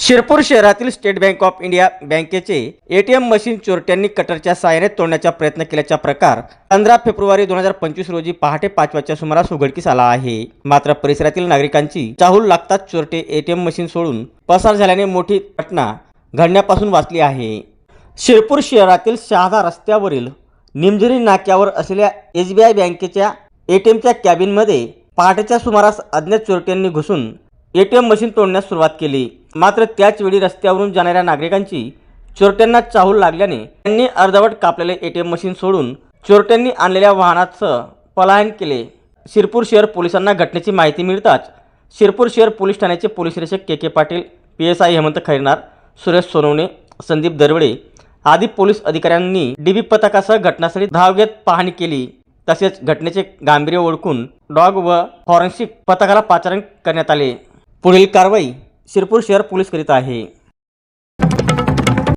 शिरपूर शहरातील state bank of India बँकेचे ATM machine चोरट्यांनी कटरच्या साहाय्याने तोडण्याचा प्रयत्न केल्याचा प्रकार पंधरा फेब्रुवारी दोन हजार पंचवीस रोजी पहाटे पाच वाजच्या सुमारास उघडकीस आला आहे. मात्र परिसरातील नागरिकांची चाहूल लागताच चोरटे एटीएम मशीन सोडून पसार झाल्याने मोठी घटना घडण्यापासून वाचली आहे. शिरपूर शहरातील शहादा रस्त्यावरील निमजरी नाक्यावर असलेल्या एस बी आय बँकेच्या ए टी एमच्या कॅबिनमध्ये पहाटेच्या सुमारास अज्ञात चोरट्यांनी घुसून ए टी एम मशीन तोडण्यास सुरुवात केली. मात्र त्याचवेळी रस्त्यावरून जाणाऱ्या नागरिकांची चोरट्यांना चाहूल लागल्याने त्यांनी अर्धवट कापलेले ए टी एम मशीन सोडून चोरट्यांनी आणलेल्या वाहनाचं पलायन केले. शिरपूर शहर पोलिसांना घटनेची माहिती मिळताच शिरपूर शहर पोलीस ठाण्याचे पोलीस निरीक्षक K K Patil P S I Hemant Khairnar Suresh Sonawane Sandip Darwade आदी पोलीस अधिकाऱ्यांनी डीबी पथकासह घटनास्थळी धाव घेत पाहणी केली. तसेच घटनेचे गांभीर्य ओळखून डॉग व फॉरेन्सिक पथकाला पाचारण करण्यात आले. पुढील कारवाई शिरपूर शहर पोलीस करीत आहे.